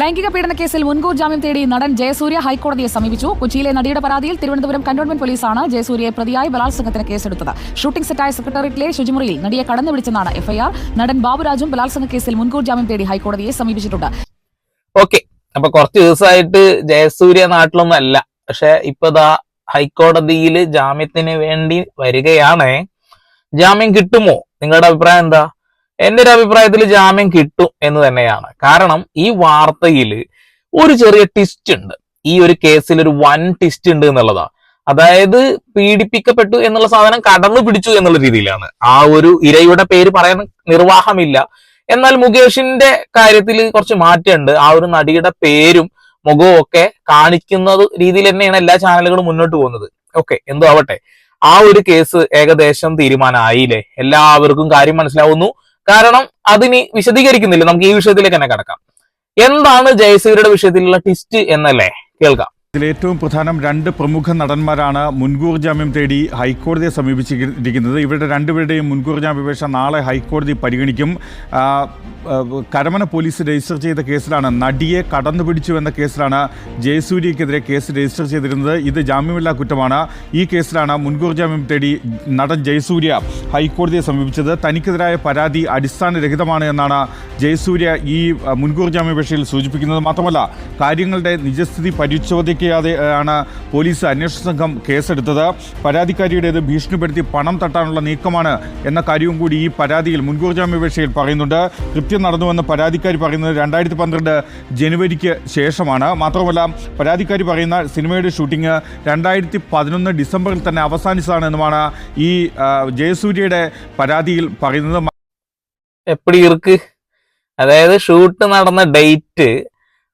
ലൈംഗിക പീഡന കേസിൽ മുൻകൂർ ജാമ്യം തേടി നടൻ ജയസൂര്യ ഹൈക്കോടതിയെ സമീപിച്ചു. കൊച്ചിയിലെ നടിയുടെ പരാതിയിൽ തിരുവനന്തപുരം കന്റോൺമെന്റ് പോലീസാണ് ജയസൂര്യയെ പ്രതിയായി ബലാത്സംഗത്തിന് കേസെടുത്തത്. ഷൂട്ടിംഗ് സെറ്റായ സെക്രട്ടേറിയറ്റിലെ ശുചിമുറിയിൽ നടിയെ കടന്നു പിടിച്ചെന്നാണ് എഫ്ഐആർ. നടൻ ബാബുരാജും ബലാത്സംഗ കേസിൽ മുൻകൂർ ജാമ്യം തേടി ഹൈക്കോടതിയെ സമീപിച്ചിട്ടുണ്ട്. കുറച്ച് ദിവസമായിട്ട് ജയസൂര്യ നാട്ടിലൊന്നും അല്ല പക്ഷെ ഇപ്പൊ ദാ ഹൈക്കോടതിയിൽ ജാമ്യത്തിന് വേണ്ടി വരികയാണ്. ജാമ്യം കിട്ടുമോ? നിങ്ങളുടെ അഭിപ്രായം എന്താ? എന്റെ ഒരു അഭിപ്രായത്തിൽ ജാമ്യം കിട്ടും എന്ന് തന്നെയാണ്. കാരണം ഈ വാർത്തയിൽ ഒരു ചെറിയ ട്വിസ്റ്റ് ഉണ്ട്. ഈ ഒരു കേസിൽ ഒരു വൻ ട്വിസ്റ്റ് ഉണ്ട് എന്നുള്ളതാ അതായത് പീഡിപ്പിക്കപ്പെട്ടു എന്നുള്ള സാധനം കടന്നു പിടിച്ചു എന്നുള്ള രീതിയിലാണ്. ആ ഒരു ഇരയുടെ പേര് പറയാൻ നിർവാഹമില്ല. എന്നാൽ മുകേഷിന്റെ കാര്യത്തിൽ കുറച്ച് മാറ്റമുണ്ട്. ആ ഒരു നടിയുടെ പേരും മുഖവും ഒക്കെ കാണിക്കുന്നത് രീതിയിൽ തന്നെയാണ് എല്ലാ ചാനലുകളും മുന്നോട്ട് പോകുന്നത്. ഓക്കെ എന്തോ ആവട്ടെ. ആ ഒരു കേസ് ഏകദേശം തീരുമാനമായില്ലേ? എല്ലാവർക്കും കാര്യം മനസ്സിലാവുന്നു. കാരണം അതിനി വിശദീകരിക്കുന്നില്ല. നമുക്ക് ഈ വിഷയത്തിലേക്ക് തന്നെ കിടക്കാം. എന്താണ് ജയസൂര്യയുടെ വിഷയത്തിലുള്ള ട്വിസ്റ്റ് എന്നല്ലേ? കേൾക്കാം. ഇതിൽ ഏറ്റവും പ്രധാനം രണ്ട് പ്രമുഖ നടന്മാരാണ് മുൻകൂർ ജാമ്യം തേടി ഹൈക്കോടതിയെ സമീപിച്ചിരിക്കുന്നത്. ഇവരുടെ രണ്ടുപേരുടെയും മുൻകൂർ ജാമ്യാപേക്ഷ നാളെ ഹൈക്കോടതി പരിഗണിക്കും. കരമന പോലീസ് രജിസ്റ്റർ ചെയ്ത കേസിലാണ് നടിയെ കടന്നുപിടിച്ചു എന്ന കേസിലാണ് ജയസൂര്യക്കെതിരെ കേസ് രജിസ്റ്റർ ചെയ്തിരുന്നത്. ഇത് ജാമ്യമില്ലാ കുറ്റമാണ്. ഈ കേസിലാണ് മുൻകൂർ ജാമ്യം തേടി നടൻ ജയസൂര്യ ഹൈക്കോടതിയെ സമീപിച്ചത്. തനിക്കെതിരായ പരാതി അടിസ്ഥാനരഹിതമാണ് എന്നാണ് ജയസൂര്യ ഈ മുൻകൂർ ജാമ്യാപേക്ഷയിൽ സൂചിപ്പിക്കുന്നത്. മാത്രമല്ല കാര്യങ്ങളുടെ നിജസ്ഥിതി പരിശോധിക്കാതെ ചെയ്യാതെ ആണ് പോലീസ് അന്വേഷണ സംഘം കേസെടുത്തത്. പരാതിക്കാരിയുടേത് ഭീഷണിപ്പെടുത്തി പണം തട്ടാനുള്ള നീക്കമാണ് എന്ന കാര്യവും കൂടി ഈ പരാതിയിൽ മുൻകൂർ ജാമ്യപേക്ഷയിൽ പറയുന്നുണ്ട്. കൃത്യം നടന്നുവെന്ന് പരാതിക്കാരി പറയുന്നത് രണ്ടായിരത്തി പന്ത്രണ്ട് ജനുവരിക്ക് ശേഷമാണ്. മാത്രമല്ല പരാതിക്കാരി പറയുന്ന സിനിമയുടെ ഷൂട്ടിംഗ് രണ്ടായിരത്തി പതിനൊന്ന് ഡിസംബറിൽ തന്നെ അവസാനിച്ചതാണ് എന്നുമാണ് ഈ ജയസൂര്യയുടെ പരാതിയിൽ പറയുന്നത്. എപ്പടി ഇർക്ക്? അതായത് ഷൂട്ട് നടന്ന ഡേറ്റ്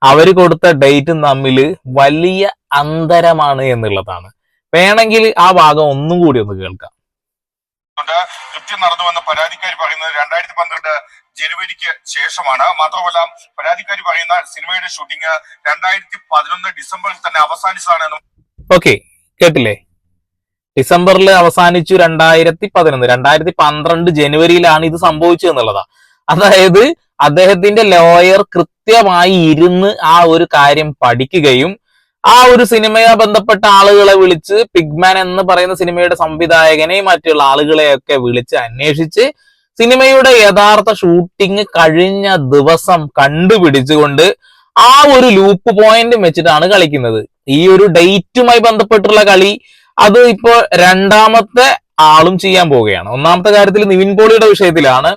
അവർ കൊടുത്ത ഡേറ്റും തമ്മിൽ വലിയ അന്തരമാണ് എന്നുള്ളതാണ്. വേണമെങ്കിൽ ആ ഭാഗം ഒന്നും കൂടി ഒന്ന് കേൾക്കാം. കൃത്യം നടന്നുവെന്ന് പരാതിക്കാരി പറയുന്നത് രണ്ടായിരത്തി പന്ത്രണ്ട് ജനുവരിക്ക് ശേഷമാണ്. മാത്രമല്ല പരാതിക്കാരി പറയുന്ന സിനിമയുടെ ഷൂട്ടിംഗ് രണ്ടായിരത്തി പതിനൊന്ന് ഡിസംബറിൽ തന്നെ അവസാനിച്ചതാണ് ഓക്കെ കേട്ടില്ലേ? ഡിസംബറിൽ അവസാനിച്ചു രണ്ടായിരത്തി പതിനൊന്ന് രണ്ടായിരത്തി പന്ത്രണ്ട് ജനുവരിയിലാണ് ഇത് സംഭവിച്ചത് എന്നുള്ളതാ. അതായത് അദ്ദേഹത്തിന്റെ ലോയർ കൃത്യമായി ഇരുന്ന് ആ ഒരു കാര്യം പഠിക്കുകയും ആ ഒരു സിനിമയെ ബന്ധപ്പെട്ട ആളുകളെ വിളിച്ച് പിഗ്മാൻ എന്ന് പറയുന്ന സിനിമയുടെ സംവിധായകനെയും മറ്റുള്ള ആളുകളെയൊക്കെ വിളിച്ച് അന്വേഷിച്ച് സിനിമയുടെ യഥാർത്ഥ ഷൂട്ടിംഗ് കഴിഞ്ഞ ദിവസം കണ്ടുപിടിച്ചുകൊണ്ട് ആ ഒരു ലൂപ്പ് പോയിന്റ് വെച്ചിട്ടാണ് കളിക്കുന്നത്. ഈ ഒരു ഡേറ്റുമായി ബന്ധപ്പെട്ടുള്ള കളി അത് ഇപ്പോൾ രണ്ടാമത്തെ ആളും ചെയ്യാൻ പോവുകയാണ്. ഒന്നാമത്തെ കാര്യത്തിൽ നിവിൻ പോളിയുടെ വിഷയത്തിലാണ്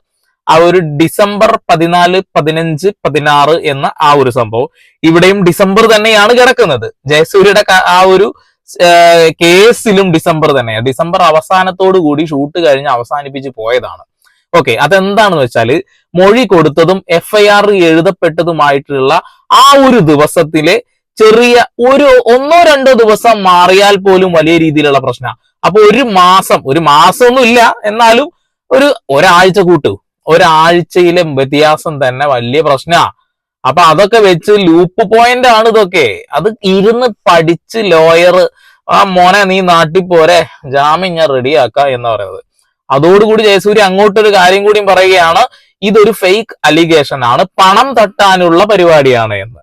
ആ ഒരു ഡിസംബർ പതിനാല് പതിനഞ്ച് പതിനാറ് എന്ന ആ ഒരു സംഭവം. ഇവിടെയും ഡിസംബർ തന്നെയാണ് കിടക്കുന്നത്. ജയസൂര്യയുടെ ആ ഒരു കേസിലും ഡിസംബർ തന്നെയാണ് ഡിസംബർ അവസാനത്തോടു കൂടി ഷൂട്ട് കഴിഞ്ഞ് അവസാനിപ്പിച്ച് പോയതാണ്. ഓക്കെ അതെന്താണെന്ന് വെച്ചാൽ മൊഴി കൊടുത്തതും എഫ്ഐആർ എഴുതപ്പെട്ടതുമായിട്ടുള്ള ആ ഒരു ദിവസത്തിലെ ചെറിയ ഒരു ഒന്നോ രണ്ടോ ദിവസം മാറിയാൽ പോലും വലിയ രീതിയിലുള്ള പ്രശ്നമാണ് അപ്പൊ ഒരു മാസം ഒരു മാസമൊന്നുമില്ല. എന്നാലും ഒരു ഒരാഴ്ച കൂട്ടു. ഒരാഴ്ചയിലെ വ്യത്യാസം തന്നെ വലിയ പ്രശ്ന. അപ്പൊ അതൊക്കെ വെച്ച് ലൂപ്പ് പോയിന്റ് ആണ് ഇതൊക്കെ. അത് ഇരുന്ന് പഠിച്ച് ലോയർ ആ മോനെ നീ നാട്ടിൽ പോരെ. ജാമ്യം ഞാൻ റെഡിയാക്ക എന്ന് പറയുന്നത്. അതോടുകൂടി ജയസൂര്യ അങ്ങോട്ടൊരു കാര്യം കൂടി പറയുകയാണ്. ഇതൊരു ഫേക്ക് അലിഗേഷൻ ആണ്. പണം തട്ടാനുള്ള പരിപാടിയാണ് എന്ന്.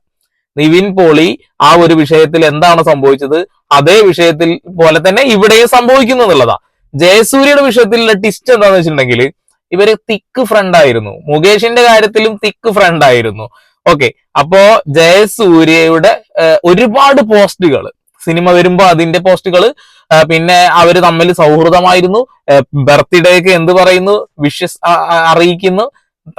നിവിൻ പോളി ആ ഒരു വിഷയത്തിൽ എന്താണ് സംഭവിച്ചത്? അതേ വിഷയത്തിൽ പോലെ തന്നെ ഇവിടെയും സംഭവിക്കുന്നു എന്നുള്ളതാ ജയസൂര്യയുടെ വിഷയത്തിലുള്ള ടിസ്റ്റ് എന്താന്ന് വെച്ചിട്ടുണ്ടെങ്കിൽ ഇവർ തിക്ക് ഫ്രണ്ട് ആയിരുന്നു. മുകേഷിന്റെ കാര്യത്തിലും തിക്ക് ഫ്രണ്ട് ആയിരുന്നു. ഓക്കെ അപ്പോ ജയസൂര്യയുടെ ഒരുപാട് പോസ്റ്റുകൾ സിനിമ വരുമ്പോ അതിന്റെ പോസ്റ്റുകൾ പിന്നെ അവർ തമ്മിൽ സൗഹൃദമായിരുന്നു. ബർത്ത്ഡേക്ക് എന്ത് പറയുന്നു? വിഷസ് അറിയിക്കുന്നു.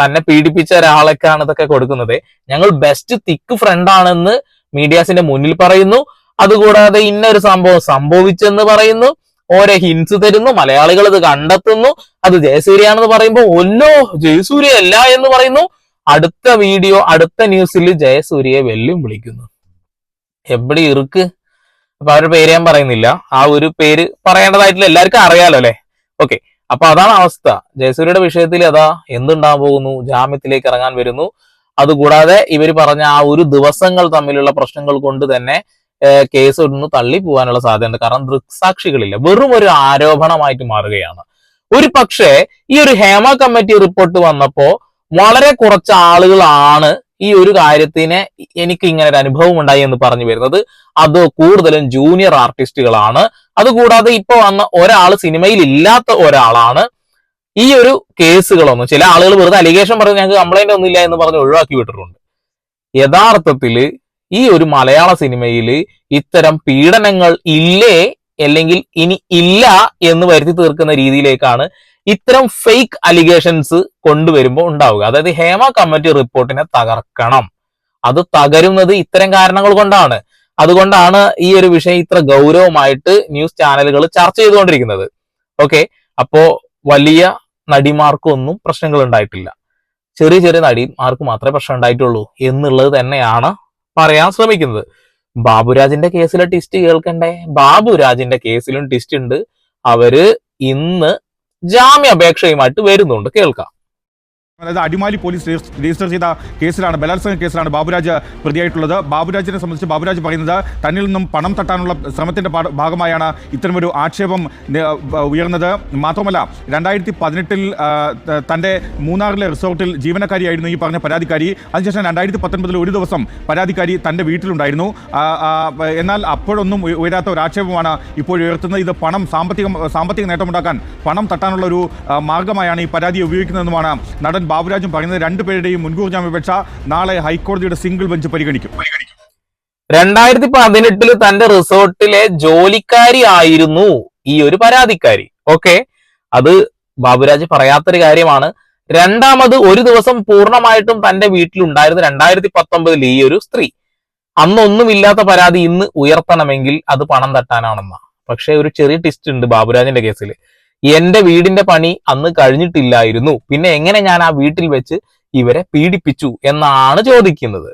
തന്നെ പീഡിപ്പിച്ച ഒരാളൊക്കെയാണ് ഇതൊക്കെ കൊടുക്കുന്നത്. ഞങ്ങൾ ബെസ്റ്റ് തിക്ക് ഫ്രണ്ട് ആണെന്ന് മീഡിയാസിന്റെ മുന്നിൽ പറയുന്നു. അതുകൂടാതെ ഇന്നൊരു സംഭവം സംഭവിച്ചെന്ന് പറയുന്നു. ഓരോ ഹിൻസ് തരുന്നു മലയാളികൾ ഇത് കണ്ടെത്തുന്നു. അത് ജയസൂര്യാണെന്ന് പറയുമ്പോൾ ഒല്ലോ ജയസൂര്യ അല്ല എന്ന് പറയുന്നു. അടുത്ത വീഡിയോ അടുത്ത ന്യൂസിൽ ജയസൂര്യയെ വെല്ലും വിളിക്കുന്നു. എവിടെ ഇറുക്ക്? അപ്പൊ അവരുടെ പേര് ഞാൻ പറയുന്നില്ല. ആ ഒരു പേര് പറയേണ്ടതായിട്ടില്ല എല്ലാവർക്കും അറിയാലോ അല്ലെ? ഓക്കെ അപ്പൊ അതാണ് അവസ്ഥ. ജയസൂര്യയുടെ വിഷയത്തിൽ അതാ എന്തുണ്ടാകാൻ പോകുന്നു? ജാമ്യത്തിലേക്ക് ഇറങ്ങാൻ വരുന്നു. അതുകൂടാതെ ഇവർ പറഞ്ഞ ആ ഒരു ദിവസങ്ങൾ തമ്മിലുള്ള പ്രശ്നങ്ങൾ കൊണ്ട് തന്നെ കേസ് ഒന്ന് തള്ളി പോകാനുള്ള സാധ്യതയുണ്ട്. കാരണം ദൃക്സാക്ഷികളില്ല. വെറും ഒരു ആരോപണമായിട്ട് മാറുകയാണ്. ഒരു പക്ഷേ ഈ ഒരു ഹേമ കമ്മിറ്റി റിപ്പോർട്ട് വന്നപ്പോ വളരെ കുറച്ച് ആളുകളാണ് ഈ ഒരു കാര്യത്തിന് എനിക്ക് ഇങ്ങനെ ഒരു അനുഭവം ഉണ്ടായി എന്ന് പറഞ്ഞു വരുന്നത്. അത് കൂടുതലും ജൂനിയർ ആർട്ടിസ്റ്റുകളാണ് അതുകൂടാതെ ഇപ്പൊ വന്ന ഒരാൾ സിനിമയിൽ ഇല്ലാത്ത ഒരാളാണ്. ഈ ഒരു കേസുകളൊന്നും ചില ആളുകൾ വെറുതെ അലിഗേഷൻ പറഞ്ഞ് ഞങ്ങൾക്ക് കംപ്ലൈന്റ് ഒന്നുമില്ല എന്ന് പറഞ്ഞ് ഒഴിവാക്കി വിട്ടിട്ടുണ്ട്. യഥാർത്ഥത്തിൽ ഈ ഒരു മലയാള സിനിമയിൽ ഇത്തരം പീഡനങ്ങൾ ഇല്ലേ? അല്ലെങ്കിൽ ഇനി ഇല്ല എന്ന് വരുത്തി തീർക്കുന്ന രീതിയിലേക്കാണ് ഇത്തരം ഫേക്ക് അലിഗേഷൻസ് കൊണ്ടുവരുമ്പോൾ ഉണ്ടാവുക. അതായത് ഹേമ കമ്മിറ്റി റിപ്പോർട്ടിനെ തകർക്കണം. അത് തകരുന്നത് ഇത്തരം കാരണങ്ങൾ കൊണ്ടാണ്. അതുകൊണ്ടാണ് ഈ ഒരു വിഷയം ഇത്ര ഗൗരവമായിട്ട് ന്യൂസ് ചാനലുകൾ ചർച്ച ചെയ്തുകൊണ്ടിരിക്കുന്നത്. ഓക്കെ? അപ്പോ വലിയ നടിമാർക്കൊന്നും പ്രശ്നങ്ങൾ ഉണ്ടായിട്ടില്ല. ചെറിയ ചെറിയ നടിമാർക്ക് മാത്രമേ പ്രശ്നം ഉണ്ടായിട്ടുള്ളൂ എന്നുള്ളത് തന്നെയാണ് പറയാൻ ശ്രമിക്കുന്നത്. ബാബുരാജിന്റെ കേസിലെ ട്വിസ്റ്റ് കേൾക്കണ്ടേ? ബാബുരാജിന്റെ കേസിലും ട്വിസ്റ്റ് ഉണ്ട്. അവർ ഇന്ന് ജാമ്യാപേക്ഷയുമായിട്ട് വരുന്നുണ്ട്. കേൾക്കാം. അതായത് അടിമാലി പോലീസ് രജിസ്റ്റർ ചെയ്ത കേസിലാണ് ബലാത്സംഗ കേസിലാണ് ബാബുരാജ് പ്രതിയായിട്ടുള്ളത്. ബാബുരാജിനെ സംബന്ധിച്ച് ബാബുരാജ് പറയുന്നത് തന്നിൽ നിന്നും പണം തട്ടാനുള്ള ശ്രമത്തിന്റെ ഭാഗമായാണ് ഇത്തരമൊരു ആക്ഷേപം ഉയർന്നത്. മാത്രമല്ല രണ്ടായിരത്തി പതിനെട്ടിൽ തന്റെ മൂന്നാറിലെ റിസോർട്ടിൽ ജീവനക്കാരിയായിരുന്നു ഈ പറഞ്ഞ പരാതിക്കാരി. അതിനുശേഷം രണ്ടായിരത്തി പത്തൊൻപതിൽ ഒരു ദിവസം പരാതിക്കാരി തന്റെ വീട്ടിലുണ്ടായിരുന്നു. എന്നാൽ അപ്പോഴൊന്നും ഉയ- ഉയരാത്ത ഒരു ആക്ഷേപമാണ് ഇപ്പോൾ ഉയർത്തുന്നത്. ഇത് പണം സാമ്പത്തിക സാമ്പത്തിക നേട്ടമുണ്ടാക്കാൻ പണം തട്ടാനുള്ള ഒരു മാർഗമായാണ് ഈ പരാതി ഉപയോഗിക്കുന്നതെന്നുമാണ് നടൻ ബാബുരാജും പറയുന്നത് രണ്ടുപേരുടെയും മുൻകൂർ ജാമ്യപേക്ഷ നാളെ ഹൈക്കോടതിയുടെ സിംഗിൾ ബെഞ്ച് പരിഗണിക്കും. രണ്ടായിരത്തി പതിനെട്ടിൽ തന്റെ റിസോർട്ടിലെ ജോലിക്കാരി ആയിരുന്നു ഈ ഒരു പരാതിക്കാരി. ഓക്കെ? അത് ബാബുരാജ് പറയാത്തൊരു കാര്യമാണ്. രണ്ടാമത് ഒരു ദിവസം പൂർണമായിട്ടും തന്റെ വീട്ടിലുണ്ടായിരുന്ന രണ്ടായിരത്തി പത്തൊമ്പതിൽ ഈ ഒരു സ്ത്രീ. അന്നൊന്നുമില്ലാത്ത പരാതി ഇന്ന് ഉയർത്തണമെങ്കിൽ അത് പണം തട്ടാനാണെന്നാണ് പക്ഷെ ഒരു ചെറിയ ടിസ്റ്റ് ഉണ്ട് ബാബുരാജിന്റെ കേസിൽ എന്റെ വീടിന്റെ പണി അന്ന് കഴിഞ്ഞിട്ടില്ലായിരുന്നു. പിന്നെ എങ്ങനെ ഞാൻ ആ വീട്ടിൽ വെച്ച് ഇവരെ പീഡിപ്പിച്ചു എന്നാണ് ചോദിക്കുന്നത്.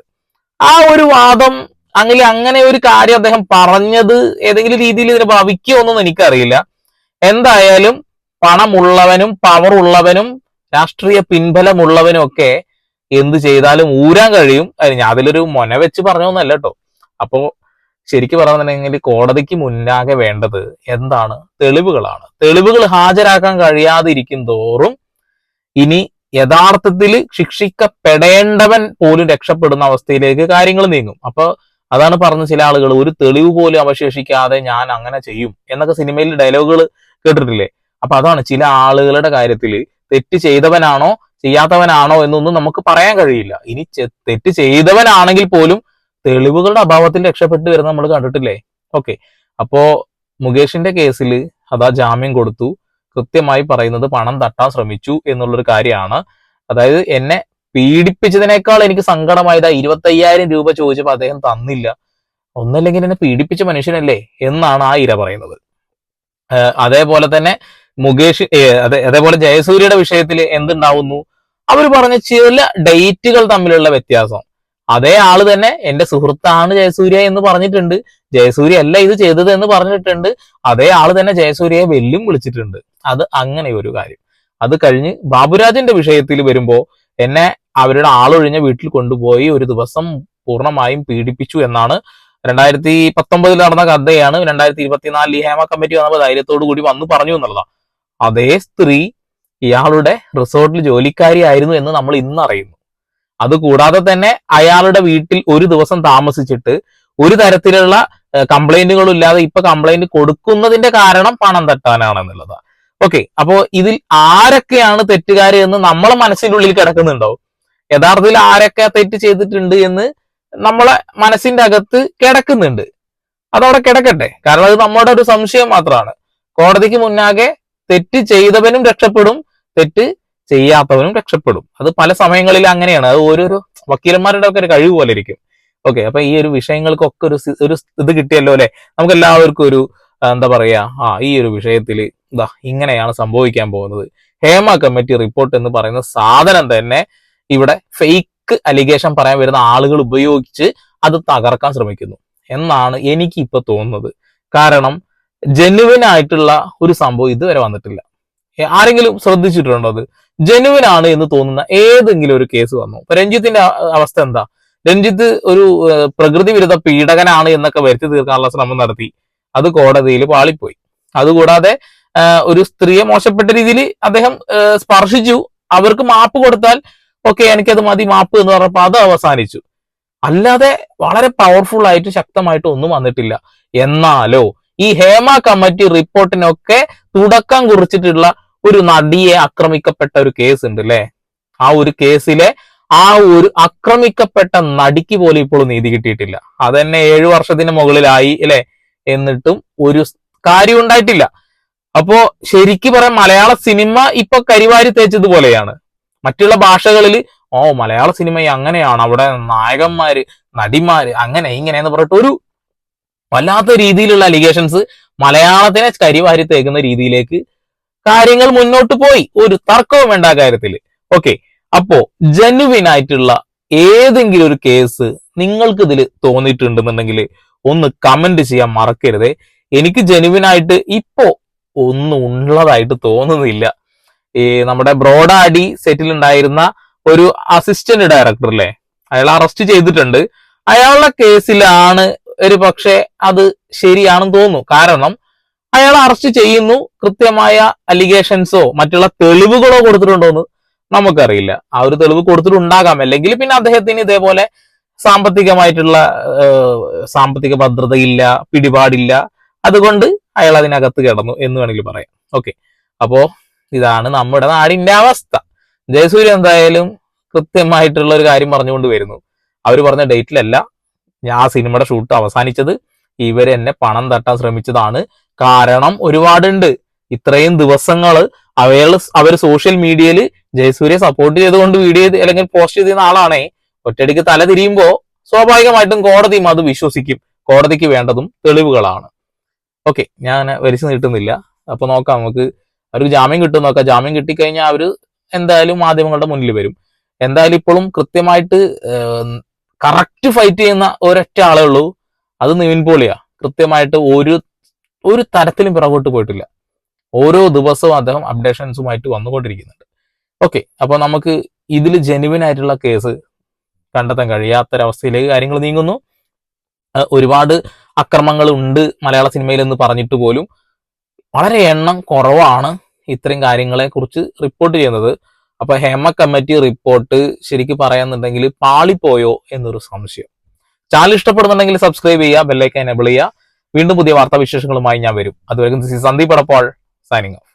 ആ ഒരു വാദം അങ്ങനെ അങ്ങനെ ഒരു കാര്യം അദ്ദേഹം പറഞ്ഞത് ഏതെങ്കിലും രീതിയിൽ ഇതിനെ ഭവിക്കുമെന്നൊന്നും എനിക്കറിയില്ല. എന്തായാലും പണമുള്ളവനും പവർ ഉള്ളവനും രാഷ്ട്രീയ പിൻബലമുള്ളവനും ഒക്കെ എന്ത് ചെയ്താലും ഊരാൻ കഴിയും. അതിലൊരു മൊന വെച്ച് പറഞ്ഞൊന്നല്ല കേട്ടോ അപ്പോ ശരിക്കും പറഞ്ഞിട്ടുണ്ടെങ്കിൽ കോടതിക്ക് മുന്നാകെ വേണ്ടത് എന്താണ്? തെളിവുകളാണ്. തെളിവുകൾ ഹാജരാക്കാൻ കഴിയാതിരിക്കും തോറും ഇനി യഥാർത്ഥത്തിൽ ശിക്ഷിക്കപ്പെടേണ്ടവൻ പോലും രക്ഷപ്പെടുന്ന അവസ്ഥയിലേക്ക് കാര്യങ്ങൾ നീങ്ങും. അപ്പൊ അതാണ് പറഞ്ഞ ചില ആളുകൾ ഒരു തെളിവ് പോലും അവശേഷിക്കാതെ ഞാൻ അങ്ങനെ ചെയ്യും എന്നൊക്കെ സിനിമയിൽ ഡയലോഗുകൾ കേട്ടിട്ടില്ലേ? അപ്പൊ അതാണ് ചില ആളുകളുടെ കാര്യത്തിൽ തെറ്റ് ചെയ്തവനാണോ ചെയ്യാത്തവനാണോ എന്നൊന്നും നമുക്ക് പറയാൻ കഴിയില്ല. ഇനി തെറ്റ് ചെയ്തവനാണെങ്കിൽ പോലും തെളിവുകളുടെ അഭാവത്തിൽ രക്ഷപ്പെട്ടു വരുന്ന നമ്മൾ കണ്ടിട്ടില്ലേ? ഓക്കെ അപ്പോ മുകേഷിന്റെ കേസിൽ അതാ ജാമ്യം കൊടുത്തു. കൃത്യമായി പറയുന്നത് പണം തട്ടാൻ ശ്രമിച്ചു എന്നുള്ളൊരു കാര്യമാണ്. അതായത് എന്നെ പീഡിപ്പിച്ചതിനേക്കാൾ എനിക്ക് സങ്കടമായത് ഇരുപത്തയ്യായിരം രൂപ ചോദിച്ചപ്പോൾ അദ്ദേഹം തന്നില്ല. ഒന്നല്ലെങ്കിൽ എന്നെ പീഡിപ്പിച്ച മനുഷ്യനല്ലേ എന്നാണ് ആ ഇര പറയുന്നത്. അതേപോലെ തന്നെ മുകേഷ് അതെ അതേപോലെ ജയസൂര്യയുടെ വിഷയത്തിൽ എന്തുണ്ടാവുന്നു? അവർ പറഞ്ഞ ചില ഡേറ്റുകൾ തമ്മിലുള്ള വ്യത്യാസം. അതേ ആൾ തന്നെ എന്റെ സുഹൃത്താണ് ജയസൂര്യ എന്ന് പറഞ്ഞിട്ടുണ്ട്. ജയസൂര്യ അല്ല ഇത് ചെയ്തത് എന്ന് പറഞ്ഞിട്ടുണ്ട്. അതേ ആൾ തന്നെ ജയസൂര്യയെ വെല്ലും വിളിച്ചിട്ടുണ്ട്. അത് അങ്ങനെ ഒരു കാര്യം. അത് കഴിഞ്ഞ് ബാബുരാജിന്റെ വിഷയത്തിൽ വരുമ്പോ എന്നെ അവരുടെ ആളൊഴിഞ്ഞ വീട്ടിൽ കൊണ്ടുപോയി ഒരു ദിവസം പൂർണമായും പീഡിപ്പിച്ചു എന്നാണ് രണ്ടായിരത്തി പത്തൊമ്പതിൽ നടന്ന കഥയാണ്. രണ്ടായിരത്തി ഇരുപത്തിനാലിൽ ഹേമ കമ്മിറ്റി വന്നപ്പോൾ ധൈര്യത്തോടു കൂടി വന്നു പറഞ്ഞു എന്നുള്ളതാണ് അതേ സ്ത്രീ ഇയാളുടെ റിസോർട്ടിൽ ജോലിക്കാരിയായിരുന്നു എന്ന് നമ്മൾ ഇന്ന് അറിയുന്നു. അതുകൂടാതെ തന്നെ അയാളുടെ വീട്ടിൽ ഒരു ദിവസം താമസിച്ചിട്ട് ഒരു തരത്തിലുള്ള കംപ്ലൈന്റുകളും ഇല്ലാതെ ഇപ്പൊ കംപ്ലൈന്റ് കൊടുക്കുന്നതിന്റെ കാരണം പണം തട്ടാനാണെന്നുള്ളത്. ഓക്കെ അപ്പോ ഇതിൽ ആരൊക്കെയാണ് തെറ്റുകാരി എന്ന് നമ്മളെ മനസ്സിനുള്ളിൽ കിടക്കുന്നുണ്ടോ? യഥാർത്ഥത്തിൽ ആരൊക്കെ തെറ്റ് ചെയ്തിട്ടുണ്ട് എന്ന് നമ്മളെ മനസ്സിന്റെ അകത്ത് കിടക്കുന്നുണ്ട്. അതവിടെ കിടക്കട്ടെ. കാരണം അത് നമ്മുടെ ഒരു സംശയം മാത്രമാണ്. കോടതിക്ക് മുന്നാകെ തെറ്റ് ചെയ്തവനും രക്ഷപ്പെടും തെറ്റ് ചെയ്യാത്തവനും രക്ഷപ്പെടും. അത് പല സമയങ്ങളിൽ അങ്ങനെയാണ്. അത് ഓരോരോ വക്കീലന്മാരുടെ ഒക്കെ ഒരു കഴിവ് പോലെ ഇരിക്കും. ഓക്കെ അപ്പൊ ഈ ഒരു വിഷയങ്ങൾക്കൊക്കെ ഒരു ഒരു ഇത് കിട്ടിയല്ലോ അല്ലെ? നമുക്ക് എല്ലാവർക്കും ഒരു എന്താ പറയാ ആ ഈ ഒരു വിഷയത്തിൽ ഇതാ ഇങ്ങനെയാണ് സംഭവിക്കാൻ പോകുന്നത്. ഹേമ കമ്മിറ്റി റിപ്പോർട്ട് എന്ന് പറയുന്ന സാധനം തന്നെ ഇവിടെ ഫേക്ക് അലിഗേഷൻ പറയാൻ വരുന്ന ആളുകൾ ഉപയോഗിച്ച് അത് തകർക്കാൻ ശ്രമിക്കുന്നു. എന്നാണ് എനിക്ക് ഇപ്പൊ തോന്നുന്നത്. കാരണം ജെനുവിൻ ആയിട്ടുള്ള ഒരു സംഭവം ഇതുവരെ വന്നിട്ടില്ല. ആരെങ്കിലും ശ്രദ്ധിച്ചിട്ടുണ്ടോ അത്? ജനുവിൻ ആണ് എന്ന് തോന്നുന്ന ഏതെങ്കിലും ഒരു കേസ് വന്നു. ഇപ്പൊ രഞ്ജിത്തിന്റെ അവസ്ഥ എന്താ? രഞ്ജിത്ത് ഒരു പ്രകൃതി വിരുദ്ധ പീഡകനാണ് എന്നൊക്കെ വരുത്തി തീർക്കാനുള്ള ശ്രമം നടത്തി. അത് കോടതിയിൽ പാളിപ്പോയി. അതുകൂടാതെ ഒരു സ്ത്രീയെ മോശപ്പെട്ട രീതിയിൽ അദ്ദേഹം സ്പർശിച്ചു. അവർക്ക് മാപ്പ് കൊടുത്താൽ ഓക്കെ എനിക്കത് മതി മാപ്പ് എന്ന് പറഞ്ഞപ്പോൾ അത് അവസാനിച്ചു. അല്ലാതെ വളരെ പവർഫുൾ ആയിട്ട് ശക്തമായിട്ട് ഒന്നും വന്നിട്ടില്ല. എന്നാലോ ഈ ഹേമ കമ്മിറ്റി റിപ്പോർട്ടിനൊക്കെ തുടക്കം കുറിച്ചിട്ടുള്ള ഒരു നടിയെ ആക്രമിക്കപ്പെട്ട ഒരു കേസ് ഉണ്ട് അല്ലെ ആ ഒരു കേസിലെ ആ ഒരു ആക്രമിക്കപ്പെട്ട നടിക്ക് പോലും ഇപ്പോൾ നീതി കിട്ടിയിട്ടില്ല. അതന്നെ ഏഴു വർഷത്തിന് മുകളിലായി അല്ലെ? എന്നിട്ടും ഒരു കാര്യം ഉണ്ടായിട്ടില്ല. അപ്പോ ശരിക്ക് പറയാം മലയാള സിനിമ ഇപ്പൊ കരിവാരി തേച്ചതുപോലെയാണ് മറ്റുള്ള ഭാഷകളിൽ ഓ മലയാള സിനിമ അങ്ങനെയാണ്. അവിടെ നായകന്മാര് നടിമാര് അങ്ങനെ ഇങ്ങനെ എന്ന് പറഞ്ഞിട്ട് ഒരു വല്ലാത്ത രീതിയിലുള്ള അലിഗേഷൻസ് മലയാളത്തിനെ കരിവാരി തേക്കുന്ന രീതിയിലേക്ക് കാര്യങ്ങൾ മുന്നോട്ട് പോയി. ഒരു തർക്കവും വേണ്ട കാര്യത്തിൽ ഓക്കെ അപ്പോ ജെനുവിൻ ആയിട്ടുള്ള ഏതെങ്കിലും ഒരു കേസ് നിങ്ങൾക്ക് ഇതിൽ തോന്നിയിട്ടുണ്ടെന്നുണ്ടെങ്കിൽ ഒന്ന് കമന്റ് ചെയ്യാൻ മറക്കരുത്. എനിക്ക് ജെനുവിൻ ആയിട്ട് ഇപ്പോ ഒന്നും ഉള്ളതായിട്ട് തോന്നുന്നില്ല. ഈ നമ്മുടെ ബ്രോഡാഡി സെറ്റിൽ ഉണ്ടായിരുന്ന ഒരു അസിസ്റ്റന്റ് ഡയറക്ടർ അല്ലേ? അയാൾ അറസ്റ്റ് ചെയ്തിട്ടുണ്ട്. അയാളുടെ കേസിലാണ് ഒരു പക്ഷേ അത് ശരിയാണെന്ന് തോന്നുന്നു. കാരണം അയാൾ അറസ്റ്റ് ചെയ്യുന്നു. കൃത്യമായ അലിഗേഷൻസോ മറ്റുള്ള തെളിവുകളോ കൊടുത്തിട്ടുണ്ടോ എന്ന് നമുക്കറിയില്ല. ആ ഒരു തെളിവ് കൊടുത്തിട്ടുണ്ടാകാം. അല്ലെങ്കിൽ പിന്നെ അദ്ദേഹത്തിന് ഇതേപോലെ സാമ്പത്തികമായിട്ടുള്ള സാമ്പത്തിക ഭദ്രതയില്ല പിടിപാടില്ല. അതുകൊണ്ട് അയാൾ അതിനകത്ത് കിടന്നു എന്ന് വേണമെങ്കിൽ പറയാം. ഓക്കെ അപ്പോ ഇതാണ് നമ്മുടെ നാടിന്റെ അവസ്ഥ. ജയസൂര്യ എന്തായാലും കൃത്യമായിട്ടുള്ള ഒരു കാര്യം പറഞ്ഞുകൊണ്ട് വരുന്നു. അവർ പറഞ്ഞ ഡേറ്റിലല്ല ഞാൻ ആ സിനിമയുടെ ഷൂട്ട് അവസാനിച്ചത്. ഇവരെന്നെ പണം തട്ടാൻ ശ്രമിച്ചതാണ്. കാരണം ഒരുപാടുണ്ട്. ഇത്രയും ദിവസങ്ങൾ അവൾ അവർ സോഷ്യൽ മീഡിയയിൽ ജയസൂര്യ സപ്പോർട്ട് ചെയ്തുകൊണ്ട് വീഡിയോ ചെയ്ത് അല്ലെങ്കിൽ പോസ്റ്റ് ചെയ്തിരുന്ന ആളാണേ ഒറ്റയടിക്ക് തല തിരിയുമ്പോ സ്വാഭാവികമായിട്ടും കോടതിയും അത് വിശ്വസിക്കും. കോടതിക്ക് വേണ്ടതും തെളിവുകളാണ്. ഓക്കെ ഞാൻ വലിച്ചു നീട്ടുന്നില്ല. അപ്പൊ നോക്കാം നമുക്ക് അവർ ജാമ്യം കിട്ടും നോക്കാം. ജാമ്യം കിട്ടിക്കഴിഞ്ഞാൽ അവർ എന്തായാലും മാധ്യമങ്ങളുടെ മുന്നിൽ വരും. എന്തായാലും ഇപ്പോഴും കൃത്യമായിട്ട് കറക്റ്റ് ഫൈറ്റ് ചെയ്യുന്ന ഒരൊറ്റ ആളേ ഉള്ളൂ. അത് നിവിൻ പോളിയാ. കൃത്യമായിട്ട് ഒരു ഒരു തരത്തിലും പിറകോട്ട് പോയിട്ടില്ല. ഓരോ ദിവസവും അദ്ദേഹം അപ്ഡേഷൻസുമായിട്ട് വന്നുകൊണ്ടിരിക്കുന്നുണ്ട്. ഓക്കെ അപ്പൊ നമുക്ക് ഇതിൽ ജെനുവിൻ ആയിട്ടുള്ള കേസ് കണ്ടെത്താൻ കഴിയാത്തൊരവസ്ഥയിലേക്ക് കാര്യങ്ങൾ നീങ്ങുന്നു. ഒരുപാട് അക്രമങ്ങൾ ഉണ്ട് മലയാള സിനിമയിൽ എന്ന് പറഞ്ഞിട്ട് പോലും വളരെ എണ്ണം കുറവാണ് ഇത്തരം കാര്യങ്ങളെ കുറിച്ച് റിപ്പോർട്ട് ചെയ്യുന്നത്. അപ്പൊ ഹേമ കമ്മിറ്റി റിപ്പോർട്ട് ശരിക്കും പറയാന്നുണ്ടെങ്കിൽ പാളിപ്പോയോ എന്നൊരു സംശയം. ചാനൽ ഇഷ്ടപ്പെടുന്നുണ്ടെങ്കിൽ സബ്സ്ക്രൈബ് ചെയ്യുക ബെല്ലൈക്കൻ എനബിൾ ചെയ്യുക. വീണ്ടും പുതിയ വാർത്താവിശേഷങ്ങളുമായി ഞാൻ വരും. അതുവരെ സന്ദീപ് അടപ്പാൾ സൈനിങ് ഓഫ്